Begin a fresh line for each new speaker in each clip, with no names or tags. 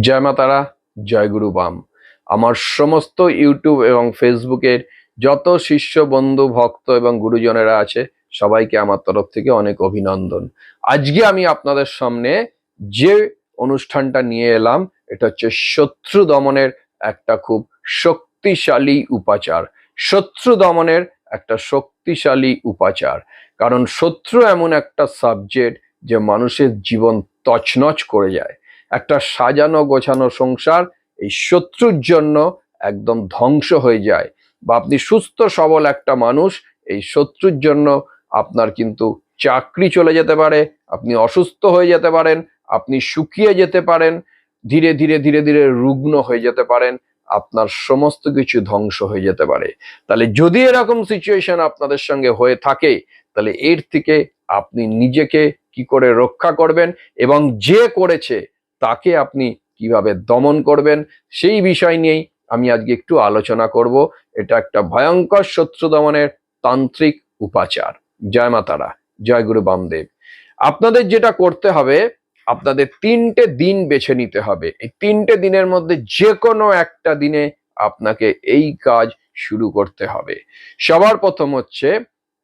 জয় মা তারা, জয় গুরু বাম। আমার সমস্ত ইউটিউব এবং ফেসবুকের যত শিষ্য, বন্ধু, ভক্ত এবং গুরুজনেরা আছে, সবাইকে আমার তরফ থেকে অনেক অভিনন্দন। আজকে আমি আপনাদের সামনে যে অনুষ্ঠানটা নিয়ে এলাম, এটা হচ্ছে শত্রু দমনের একটা খুব শক্তিশালী উপাচার। শত্রু দমনের একটা শক্তিশালী উপাচার। কারণ শত্রু এমন একটা সাবজেক্ট যে মানুষের জীবন তছনছ করে যায়। একটা সাজানো গোছানো সংসার, এই শত্রুর জন্য একদম ধ্বংস হয়ে যায়। বা আপনি সুস্থ, সবল একটা মানুষ, এই শত্রুর জন্য আপনার কিন্তু চাকরি চলে যেতে পারে, আপনি অসুস্থ হয়ে যেতে পারেন, আপনি শুকিয়ে যেতে পারেন, ধীরে ধীরে ধীরে ধীরে রুগ্ন হয়ে যেতে পারেন, আপনার সমস্ত কিছু ধ্বংস হয়ে যেতে পারে। তাহলে যদি এরকম সিচুয়েশন আপনাদের সঙ্গে হয়ে থাকে, তাহলে এর থেকে আপনি নিজেকে কি করে রক্ষা করবেন এবং যে করেছে তাকে আপনি কীভাবে দমন করবেন সেই বিষয় নিয়েই আমি আজকে একটু আলোচনা করব। এটা একটা ভয়ঙ্কর শত্রু দমনের তান্ত্রিক উপাচার। জয় মাতারা জয় গুরু বামদেব। আপনাদের যেটা করতে হবে, আপনাদের তিনটে দিন বেছে নিতে হবে। এই তিনটে দিনের মধ্যে যে কোনো একটা দিনে আপনাকে এই কাজ শুরু করতে হবে। সবার প্রথম হচ্ছে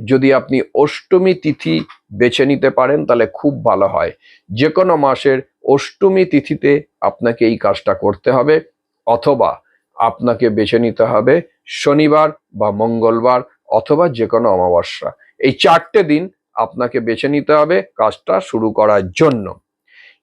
যদি আপনি অষ্টমী তিথি বেছে নিতে পারেন, তাহলে খুব ভালো হয়। যে কোনো মাসের অষ্টমী তিথিতে আপনাকে এই কাজটা করতে হবে, অথবা আপনাকে বেছে নিতে হবে শনিবার বা মঙ্গলবার অথবা যে কোনো অমাবস্যা। এই চারটে দিন আপনাকে বেছে নিতে হবে কাজটা শুরু করার জন্য।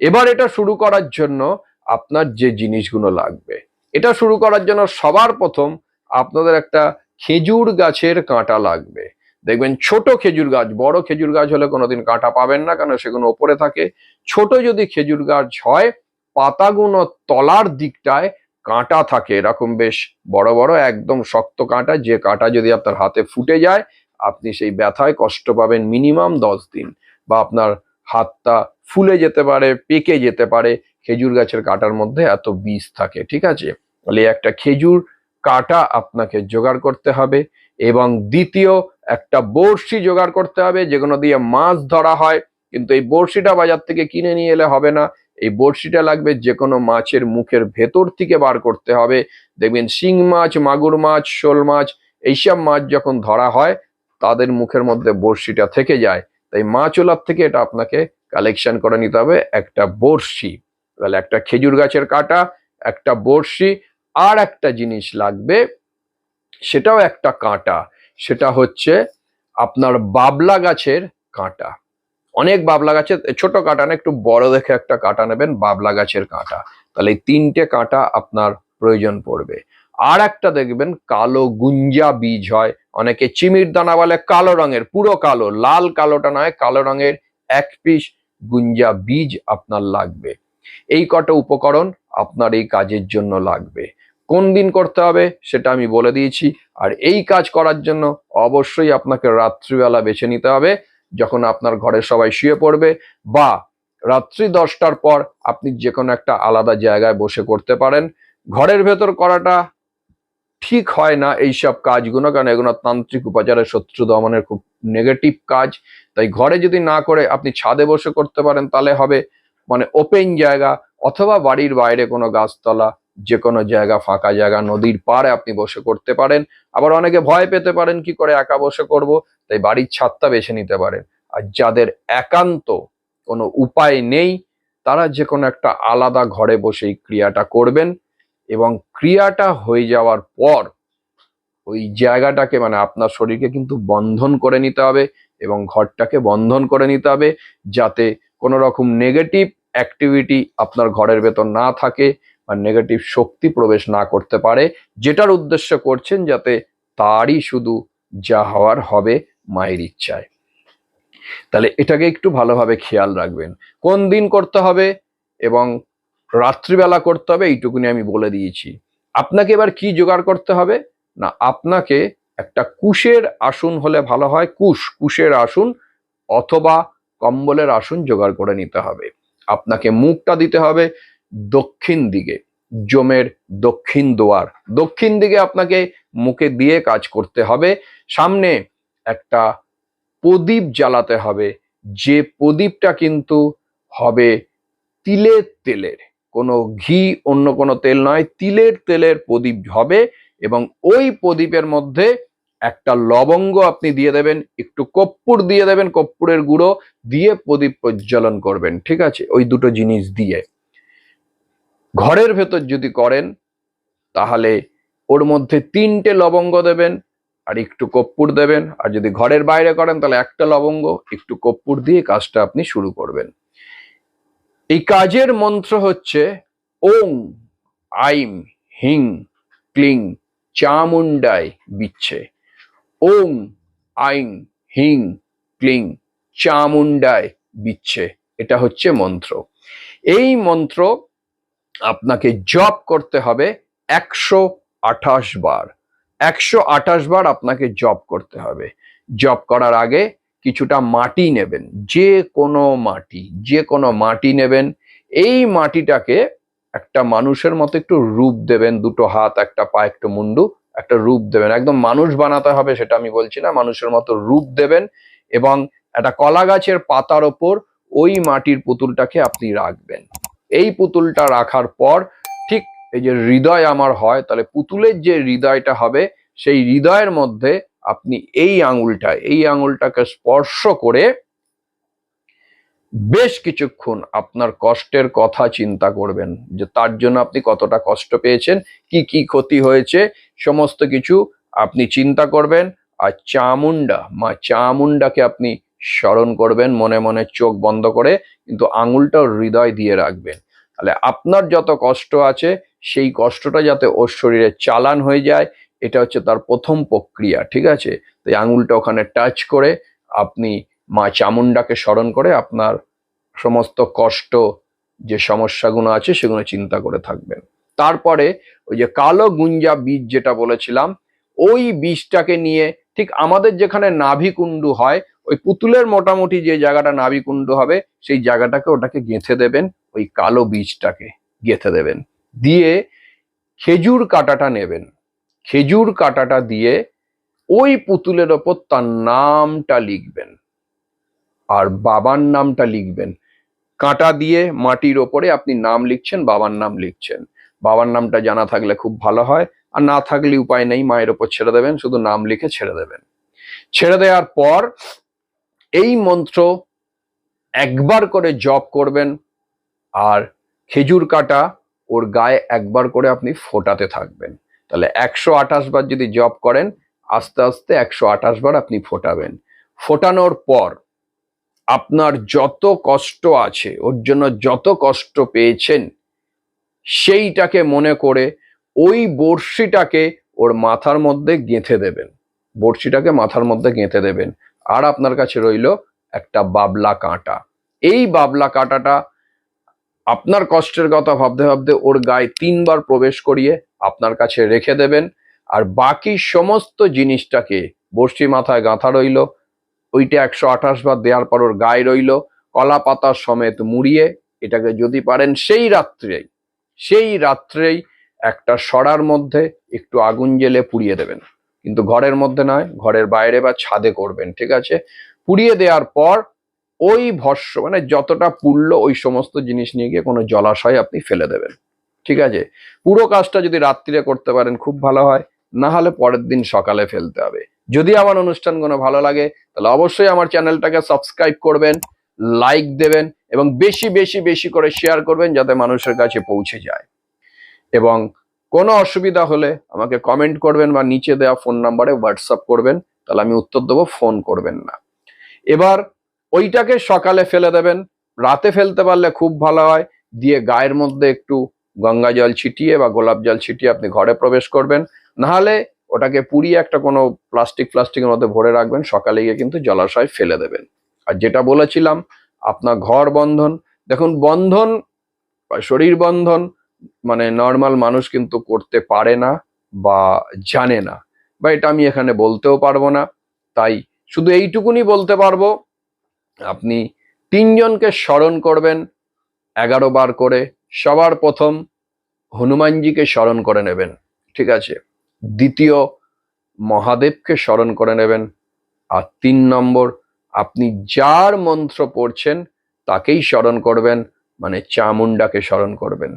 এবার এটা শুরু করার জন্য আপনার যে জিনিসগুলো লাগবে। এটা শুরু করার জন্য সবার প্রথম আপনাদের একটা খেজুর গাছের কাঁটা লাগবে। দেখবেন ছোট খেজুর গাছ, বড় খেজুর গাছ হলে কোনোদিন কাঁটা পাবেন না কারণ সেগুলো ওপরে থাকে। ছোট যদি খেজুর গাছ হয় পাতাগুলো তলার দিকটায় কাঁটা থাকে। এরকম বেশ বড় বড়, একদম শক্ত কাঁটা, যে কাঁটা যদি আপনার হাতে ফুটে যায়, আপনি সেই ব্যথায় কষ্ট পাবেন মিনিমাম দশ দিন। বা আপনার হাতটা ফুলে যেতে পারে, পেকে যেতে পারে, খেজুর গাছের কাঁটার মধ্যে এত বিষ থাকে, ঠিক আছে? তাহলে একটা খেজুর কাঁটা আপনাকে জোগাড় করতে হবে। এবং দ্বিতীয় একটা বড়শি জোগাড় করতে হবে যেগুলো দিয়ে মাছ ধরা হয়, কিন্তু এই বড়শিটা বাজার থেকে কিনে নিয়ে এলে হবে না। এই বড়শিটা লাগবে যে কোনো মাছের মুখের ভেতর থেকে বার করতে হবে। দেখবেন শিং মাছ, মাগুর মাছ, শোল মাছ এইসব মাছ যখন ধরা হয়, তাদের মুখের মধ্যে বড়শিটা থেকে যায়। তাই মাছওলার থেকে এটা আপনাকে কালেকশন করে নিতে হবে, একটা বড়শি। তাহলে একটা খেজুর গাছের কাটা, একটা বড়শি, আর একটা জিনিস লাগবে, সেটাও একটা কাঁটা। সেটা হচ্ছে আপনার বাবলা গাছের কাঁটা। অনেক বাবলা গাছের ছোট কাঁটা না, একটু বড় দেখে একটা কাঁটা নেবেন, বাবলা গাছের কাঁটা। তাহলে এই তিনটে কাঁটা আপনার প্রয়োজন পড়বে। আর একটা দেখবেন, কালো গুঞ্জা বীজ হয়। অনেকে চিমির দানা বলে, কালো রঙের, পুরো কালো, লাল কালোটা নয়, কালো রঙের এক পিস গুঞ্জা বীজ আপনার লাগবে। এই কটা উপকরণ আপনার এই কাজের জন্য লাগবে। কোন দিন করতে হবে সেটা আমি বলে দিয়েছি। আর এই কাজ করার জন্য অবশ্যই আপনাকে রাত্রিবেলা বেছে নিতে হবে যখন আপনার ঘরে সবাই শুয়ে পড়বে বা রাত্রি দশটার পর আপনি যে কোনো একটা আলাদা জায়গায় বসে করতে পারেন। ঘরের ভেতর করাটা ঠিক হয় না এইসব কাজগুলো, কারণ এগুলো তান্ত্রিক উপাচারের শত্রু দমনের খুব নেগেটিভ কাজ। তাই ঘরে যদি না করে আপনি ছাদে বসে করতে পারেন তাহলে হবে মানে ওপেন জায়গা অথবা বাড়ির বাইরে কোনো গাছতলা যে কোনো জায়গা, ফাঁকা জায়গা, নদীর পাড়ে আপনি বসে করতে পারেন। আবার অনেকে ভয় পেতে পারেন, কি করে একা বসে করব? তাই বাড়ির ছাদটা বেছে নিতে পারেন। আর যাদের একান্ত কোনো উপায় নেই, তারা যে কোনো একটা আলাদা ঘরে বসে এই ক্রিয়াটা করবেন এবং ক্রিয়াটা হয়ে যাওয়ার পর ওই জায়গাটাকে মানে আপনার শরীরকে কিন্তু বন্ধন করে নিতে হবে এবং ঘরটাকে বন্ধন করে নিতে হবে যাতে কোনো রকম নেগেটিভ অ্যাক্টিভিটি আপনার ঘরের ভেতর না থাকে। বা নেগেটিভ শক্তি প্রবেশ না করতে পারে, যেটার উদ্দেশ্য করছেন যাতে তারই শুধু যা হওয়ার হবে মায়ের ইচ্ছায়। তাহলে এটাকে একটু ভালোভাবে খেয়াল রাখবেন। কোন দিন করতে হবে এবং রাত্রিবেলা করতে হবে, এইটুকুনি আমি বলে দিয়েছি। আপনাকে এবার কি জোগাড় করতে হবে? না, আপনাকে একটা কুশের আসন হলে ভালো হয়, কুশ, কুশের আসন অথবা কম্বলের আসন জোগাড় করে নিতে হবে। আপনাকে মুখটা দিতে হবে দক্ষিণ দিকে, জমের দক্ষিণ দোয়ার। দক্ষিণ দিকে আপনাকে মুখে দিয়ে কাজ করতে হবে। সামনে একটা প্রদীপ জ্বালাতে হবে। যে প্রদীপটা কিন্তু হবে তিলের তেলের। কোনো ঘি অন্য কোনো তেল নয়, তিলের তেলের প্রদীপ হবে এবং ওই প্রদীপের মধ্যে একটা লবঙ্গ আপনি দিয়ে দেবেন, একটু কর্পূর দিয়ে দেবেন, কর্পূরের গুঁড়ো দিয়ে প্রদীপ প্রজ্বলন করবেন। ঠিক আছে? ওই দুটো জিনিস দিয়ে। ঘরের ভেতর যদি করেন, তাহলে ওর মধ্যে তিনটে লবঙ্গ দেবেন, আর একটু কর্পূর দেবেন। আর যদি ঘরের বাইরে করেন, তাহলে একটা লবঙ্গ, একটু কর্পূর দিয়ে কাজটা আপনি শুরু করবেন। এই কাজের মন্ত্র হচ্ছে, ওং, আইম, হিং, ক্লিং চামুন্ডায় বিচ্ছে। ওং আইং হিং, ক্লিং চামুন্ডায় বিচ্ছে। এটা হচ্ছে মন্ত্র। এই মন্ত্র আপনাকে জপ করতে হবে একশো আঠাশ বার। একশো আঠাশ বার আপনাকে জপ করতে হবে। জপ করার আগে কিছুটা মাটি নেবেন, যে কোনো মাটি, যে কোনো মাটি নেবেন। এই মাটিটাকে একটা মানুষের মতো একটু রূপ দেবেন, দুটো হাত, একটা পা, একটু মুন্ডু, একটা রূপ দেবেন। একদম মানুষ বানাতে হবে সেটা আমি বলছি না, মানুষের মতো রূপ দেবেন এবং একটা কলা গাছের পাতার ওপর ওই মাটির পুতুলটাকে আপনি রাখবেন। এই পুতুলটা রাখার পর ঠিক এই যে হৃদয় আমার হয়, তাহলে পুতুলের যে হৃদয়টা হবে, সেই হৃদয়ের মধ্যে আপনি এই আঙুলটা, এই আঙুলটাকে স্পর্শ করে বেশ কিছুক্ষণ আপনার কষ্টের কথা চিন্তা করবেন, যে তার জন্য আপনি কতটা কষ্ট পেয়েছেন, কি কি ক্ষতি হয়েছে, সমস্ত কিছু আপনি চিন্তা করবেন। আর চামুন্ডা মা চামুন্ডাকে আপনি স্মরণ করবেন, মনে মনে চোখ বন্ধ করে, কিন্তু আঙুলটাও হৃদয় দিয়ে রাখবেন। তাহলে আপনার যত কষ্ট আছে, সেই কষ্টটা যাতে ওর শরীরে চালান হয়ে যায়, এটা হচ্ছে তার প্রথম প্রক্রিয়া, ঠিক আছে? তো এই আঙুলটা ওখানে টাচ করে আপনি মা চামুন্ডাকে স্মরণ করে আপনার সমস্ত কষ্ট, যে সমস্যাগুলো আছে, সেগুলো চিন্তা করে থাকবেন। তারপরে ওই যে কালো গুঞ্জা বীজ যেটা বলেছিলাম, ওই বীজটাকে নিয়ে ঠিক আমাদের যেখানে নাভিকুণ্ডু হয় ওই পুতুলের মোটামুটি যে জায়গাটা নাভিকুণ্ডু হবে, সেই জায়গাটাকে ওটাকে গেঁথে দেবেন, ওই কালো বীজটাকে গেঁথে দেবেন। দিয়ে খেজুর কাটাটা নেবেন। খেজুর কাটাটা দিয়ে ওই পুতুলের ওপর তার নামটা লিখবেন। আর বাবার নামটা লিখবেন। কাঁটা দিয়ে মাটির ওপরে আপনি নাম লিখছেন, বাবার নাম লিখছেন। বাবার নামটা জানা থাকলে খুব ভালো হয়। আর না থাকলে উপায় নেই, মায়ের ওপর ছেড়ে দেবেন, শুধু নাম লিখে ছেড়ে দেবেন। ছেড়ে দেওয়ার পর এই মন্ত্র একবার করে জপ করবেন আর খেজুর কাটা ওর গায়ে একবার করে আপনি ফোটাতে থাকবেন। তাহলে একশো আঠাশ বার যদি জপ করেন, আস্তে আস্তে একশো আঠাশ বার আপনি ফোটাবেন। ফোটানোর পর আপনার যত কষ্ট আছে, ওর জন্য যত কষ্ট পেয়েছেন, সেইটাকে মনে করে ওই বড়শিটাকে ওর মাথার মধ্যে গেঁথে দেবেন। বড়শিটাকে মাথার মধ্যে গেঁথে দেবেন। আর আপনার কাছে রইল একটা বাবলা কাঁটা। এই বাবলা কাঁটাটা আপনার কষ্টের কথা ভাবতে ভাবতে ওর গায়ে তিনবার প্রবেশ করিয়ে আপনার কাছে রেখে দেবেন। আর বাকি সমস্ত জিনিসটাকে বর্ষি মাথায় গাঁথা রইল, ওইটা একশো আঠাশ বার দেওয়ার পর ওর গায়ে রইল, কলা পাতার সমেত মুড়িয়ে এটাকে যদি পারেন সেই রাত্রেই সেই রাত্রেই একটা সরার মধ্যে একটু আগুন জেলে পুড়িয়ে দেবেন। কিন্তু ঘরের মধ্যে নয়, ঘরের বাইরে বা ছাদে করবেন, ঠিক আছে? পুড়িয়ে দেওয়ার পর ওই ভস্য মানে যতটা পুড়লো ওই সমস্ত জিনিস নিয়ে গিয়ে কোনো জলাশয় আপনি ফেলে দেবেন, ঠিক আছে? পুরো কাজটা যদি রাত্রিরে করতে পারেন খুব ভালো হয়, না হলে পরের দিন সকালে ফেলতে হবে। যদি আমার অনুষ্ঠানগুলো ভালো লাগে, তাহলে অবশ্যই আমার চ্যানেলটাকে সাবস্ক্রাইব করবেন, লাইক দেবেন এবং বেশি বেশি বেশি করে শেয়ার করবেন যাতে মানুষের কাছে পৌঁছে যায়। এবং কোনো অসুবিধা হলে আমাকে কমেন্ট করবেন বা নিচে দেওয়া ফোন নাম্বারে হোয়াটসঅ্যাপ করবেন, তাহলে আমি উত্তর দেবো ফোন করবেন না। এবার ওইটাকে সকালে ফেলে দেবেন, রাতে ফেলতে পারলে খুব ভালো হয়, দিয়ে গায়ের মধ্যে একটু গঙ্গা জল ছিটিয়ে বা গোলাপ জল ছিটিয়ে আপনি ঘরে প্রবেশ করবেন, নাহলে ওটাকে পুড়িয়ে একটা কোনো প্লাস্টিক প্লাস্টিকের মধ্যে ভরে রাখবেন, সকালে গিয়ে কিন্তু জলাশয় ফেলে দেবেন। আর যেটা বলেছিলাম, আপনার ঘর বন্ধন, দেখুন বন্ধন বা শরীর বন্ধন মানে নর্মাল মানুষ কিন্তু করতে পারে না বা জানে না। বা এটা আমি এখানে বলতেও পারব না। তাই শুধু এইটুকুনি বলতে পারব, আপনি তিনজনকে স্মরণ করবেন এগারো বার করে। সবার প্রথম হনুমানজিকে স্মরণ করে নেবেন, ঠিক আছে? দ্বিতীয় মহাদেবকে স্মরণ করে নেবেন। আর তিন নম্বর, আপনি যার মন্ত্র পড়ছেন তাকেই স্মরণ করবেন মানে চামুন্ডাকে স্মরণ করবেন।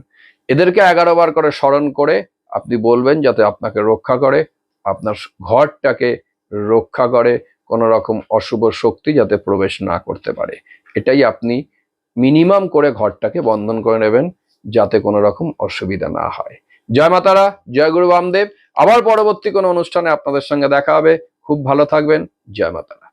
এদেরকে এগারো বার করে স্মরণ করে আপনি বলবেন যাতে আপনাকে রক্ষা করে, আপনার ঘরটাকে রক্ষা করে, কোনো রকম অশুভ শক্তি যাতে প্রবেশ না করতে পারে। এটাই আপনি মিনিমাম করে ঘরটাকে বন্ধন করে নেবেন যাতে কোনো রকম অসুবিধা না হয়। জয় মাতারা, জয় গুরু বামদেব। আবার পরবর্তী কোনো অনুষ্ঠানে আপনাদের সঙ্গে দেখা হবে। খুব ভালো থাকবেন। জয় মাতারা।